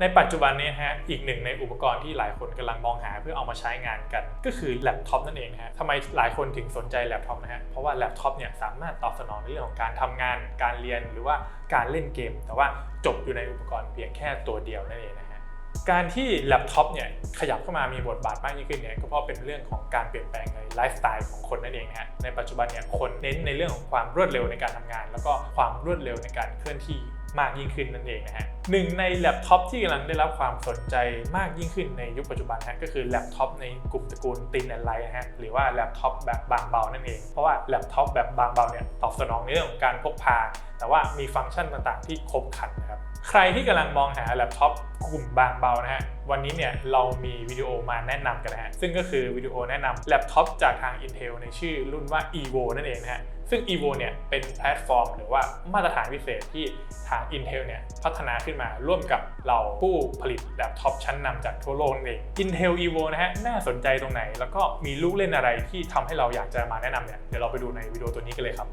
ในปัจจุบันนี้ฮะอีกหนึ่งในอุปกรณ์ที่หลายคนกำลังมองหาเพื่อเอามาใช้งานกัน ก็คือแล็ปท็อปนั่นเองนะฮะทำไมหลายคนถึงสนใจแล็ปท็อปนะฮะเพราะว่าแล็ปท็อปเนี่ยสามารถตอบสนองในเรื่องของการทำงาน การเรียนหรือว่าการเล่นเกม แต่ว่าจบอยู่ในอุปกรณ์เพียงแค่ตัวเดียวนั่นเองนะฮะการที่แล็ปท็อปเนี่ยขยับเข้ามามีบทบาทมากยิ่งขึ้นเนี่ยก็เพราะเป็นเรื่องของการเปลี่ยนแปลงในไลฟ์สไตล์ของคนนั่นเองนะฮะในปัจจุบันเนี่ยคนเน้นในเรื่องของความรวดเร็วในการทำงาน แล้วก็ความรวดเร็วในการเคลื่อนที่ มากยิ่งขึ้นนั่นเองนะฮะหนึ่งในแล็ปท็อปที่กำลังได้รับความสนใจมากยิ่งขึ้นในยุคปัจจุบันฮะก็คือแล็ปท็อปในกลุ่มตระกูลตินแอนไลท์นะฮะหรือว่าแล็ปท็อปแบบบางเบานั่นเอง เพราะว่าแล็ปท็อปแบบบางเบาเนี่ยตอบสนองในเรื่องของการพกพา แต่ว่ามีฟังก์ชันต่างๆ ที่ครบครันนะ ใครที่กำลังมองหาแล็ปท็อปกลุ่มบางเบานะฮะ วันนี้เนี่ยเรามีวิดีโอมาแนะนำกันนะฮะ ซึ่งก็คือวิดีโอแนะนำแล็ปท็อปจากทาง Intel ในชื่อรุ่นว่า evo นั่นเองนะฮะ ซึ่ง evo เนี่ยเป็นแพลตฟอร์มหรือว่ามาตรฐานพิเศษที่ทาง Intel เนี่ยพัฒนาขึ้นมาร่วมกับเราผู้ผลิตแล็ปท็อปชั้นนำจากทั่วโลกนั่นเอง Intel evo นะฮะ น่าสนใจตรงไหน แล้วก็มีลูกเล่นอะไรที่ทำให้เราอยากจะมาแนะนำเนี่ย เดี๋ยวเราไปดูในวิดีโอตัวนี้กันเลยครับ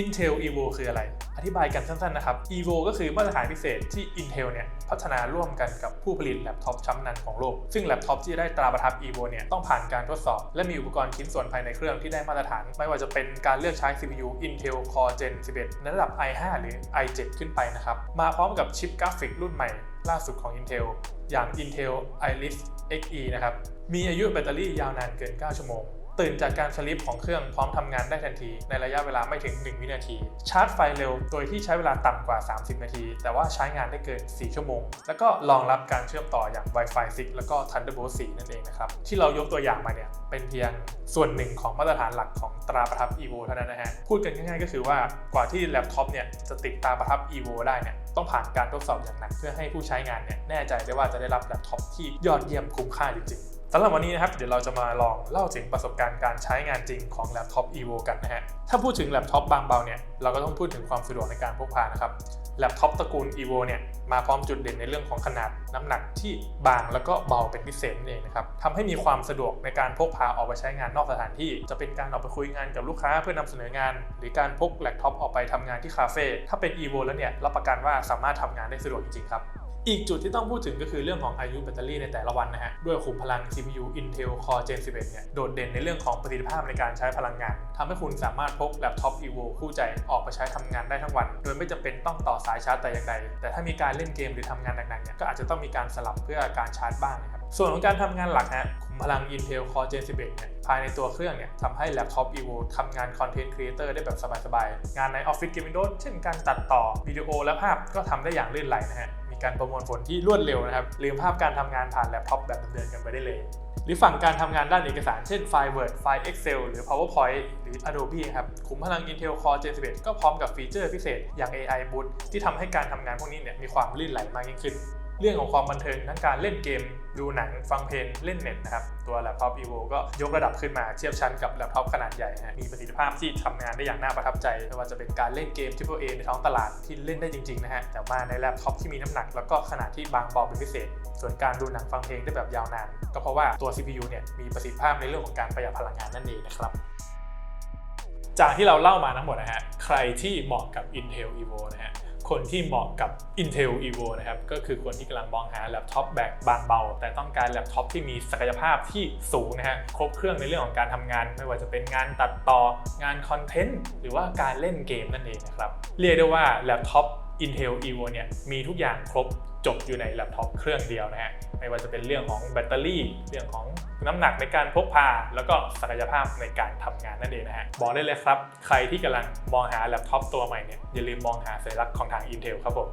Intel Evo คืออะไร อธิบายกันสั้นๆนะครับ Evo ก็คือมาตรฐานพิเศษที่ Intel เนี่ยพัฒนาร่วมกันกับผู้ผลิตแล็ปท็อปชั้นนำของโลก ซึ่งแล็ปท็อปที่ได้ตราประทับ Evo เนี่ยต้องผ่านการทดสอบ และมีอุปกรณ์ชิ้นส่วนภายในเครื่องที่ได้มาตรฐาน ไม่ว่าจะเป็นการเลือกใช้ CPU Intel Core Gen 11 ในระดับ i5 หรือ i7 ขึ้นไปนะครับ มาพร้อมกับชิปกราฟิกรุ่นใหม่ล่าสุดของ Intel อย่าง Intel Iris Xe นะครับ มีอายุแบตเตอรี่ยาวนานเกิน 9 ชั่วโมง ตื่นจากการสลิปของเครื่องพร้อมทำงานได้ทันที ในระยะเวลาไม่ถึง 1 วินาที ชาร์จไฟเร็ว โดยที่ใช้เวลาต่ำกว่า 30 นาที แต่ว่าใช้งานได้เกิน 4 ชั่วโมง แล้วก็รองรับการเชื่อมต่ออย่าง Wi-Fi 6 แล้วก็ Thunderbolt 4 นั่นเองนะครับ ที่เรายกตัวอย่างมาเนี่ย เป็นเพียงส่วนหนึ่งของมาตรฐานหลักของตราประทับ evo เท่านั้นนะฮะ พูดกันง่ายๆก็คือว่ากว่าที่แล็ปท็อปเนี่ยจะติดตราประทับ evo ได้เนี่ยต้องผ่านการทดสอบอย่างหนักเพื่อให้ผู้ใช้งานเนี่ยแน่ใจได้ว่าจะได้รับแล็ปท็อปที่ยอดเยี่ยมคุ้มค่าจริงๆ สำหรับวันนี้นะครับเดี๋ยวเราจะมาลองเล่าถึงประสบการณ์การใช้งานจริงของแล็ปท็อป evo กันนะฮะถ้าพูดถึงแล็ปท็อปบางเบาเนี่ยเราก็ต้องพูดถึงความสะดวกในการพกพานะครับแล็ปท็อปตระกูล evo เนี่ยมาพร้อมจุดเด่นในเรื่องของขนาดน้ำหนักที่บางแล้วก็เบาเป็นพิเศษนั่นเองนะครับทำให้มีความสะดวกในการพกพาออกไปใช้งานนอกสถานที่ จะเป็นการออกไปคุยงานกับลูกค้าเพื่อนำเสนองาน หรือการพกแล็ปท็อปออกไปทำงานที่คาเฟ่ถ้าเป็น evo แล้วเนี่ยรับประกันว่าสามารถทำงานได้สะดวกจริงๆครับ อีกจุดที่ต้องพูดถึงก็คือเรื่องของอายุแบตเตอรี่ในแต่ละวันนะฮะ ด้วยขุมพลัง CPU Intel Core Gen 11 เนี่ย โดดเด่นในเรื่องของประสิทธิภาพในการใช้พลังงานทำให้คุณสามารถพกแล็ปท็อป Evo คู่ใจออกไปใช้ทำงานได้ทั้งวัน โดยไม่จำเป็นต้องต่อสายชาร์จแต่อย่างใด แต่ถ้ามีการเล่นเกมหรือทำงานหนักๆ เนี่ย ก็อาจจะต้องมีการสลับเพื่อการชาร์จบ้างนะครับ ส่วนของการทำงานหลักฮะ ขุมพลัง Intel Core Gen 11 เนี่ยภายในตัวเครื่องเนี่ยทำให้แล็ปท็อป Evo ทำงานคอนเทนต์ครีเอเตอร์ได้แบบสบายๆ งานในออฟฟิศเกม i ิโดเช่นการตัดต่อวิดีโอและภาพก็ทำได้อย่างลื่นไหลนะฮะ การประมวลผลที่รวดเร็วนะครับ ลืมภาพการทำงานผ่านแล็ปท็อปแบบเดิมๆกันไปได้เลย หรือฝั่งการทำงานด้านเอกสารเช่นไฟล์ Word ไฟล์ Excel หรือ PowerPoint หรือ Adobe ครับขุมพลัง Intel Core Gen 11 ก็พร้อมกับฟีเจอร์พิเศษอย่าง AI Boost ที่ทำให้การทำงานพวกนี้เนี่ยมีความลื่นไหลมากยิ่งขึ้น เรื่องของความบันเทิงทั้งการเล่นเกม ดูหนังฟังเพลงเล่นเน็ตนะครับ ตัวแล็ปท็อป evo ก็ยกระดับขึ้นมาเทียบชั้นกับแล็ปท็อปขนาดใหญ่นะมีประสิทธิภาพที่ทำงานได้อย่างน่าประทับใจไม่ว่าจะเป็นการเล่นเกม AAA ในท้องตลาดที่เล่นได้จริงๆนะฮะแต่มาในแล็ปท็อปที่มีน้ำหนัก แล้วก็ขนาดที่บางเบาเป็นพิเศษ ส่วนการดูหนังฟังเพลงได้แบบยาวนาน ก็เพราะว่าตัว CPU เนี่ยมีประสิทธิภาพในเรื่องของการประหยัดพลังงานนั่นเองนะครับจากที่เราเล่ามาทั้งหมดนะฮะใครที่เหมาะกับ Intel Evo นะฮะ คนที่เหมาะกับ Intel Evo นะครับ ก็คือคนที่กำลังมองหาแล็ปท็อปแบบบางเบา แต่ต้องการแล็ปท็อปที่มีศักยภาพที่สูงนะฮะ ครบเครื่องในเรื่องของการทำงาน ไม่ว่าจะเป็นงานตัดต่อ งานคอนเทนต์ หรือว่าการเล่นเกมนั่นเองนะครับ เรียกได้ว่าแล็ปท็อป Intel Evo เนี่ยมีทุกอย่างครบ จบอยู่ในแล็ปท็อปเครื่องเดียวนะฮะไม่ว่าจะเป็นเรื่องของแบตเตอรี่ เรื่องของน้ำหนักในการพกพา แล้วก็ศักยภาพในการทำงานนั่นเองนะฮะบอกได้เลยครับ ใครที่กำลังมองหาแล็ปท็อปตัวใหม่เนี่ยอย่าลืมมองหาสัญลักษณ์ของทาง Intel ครับผม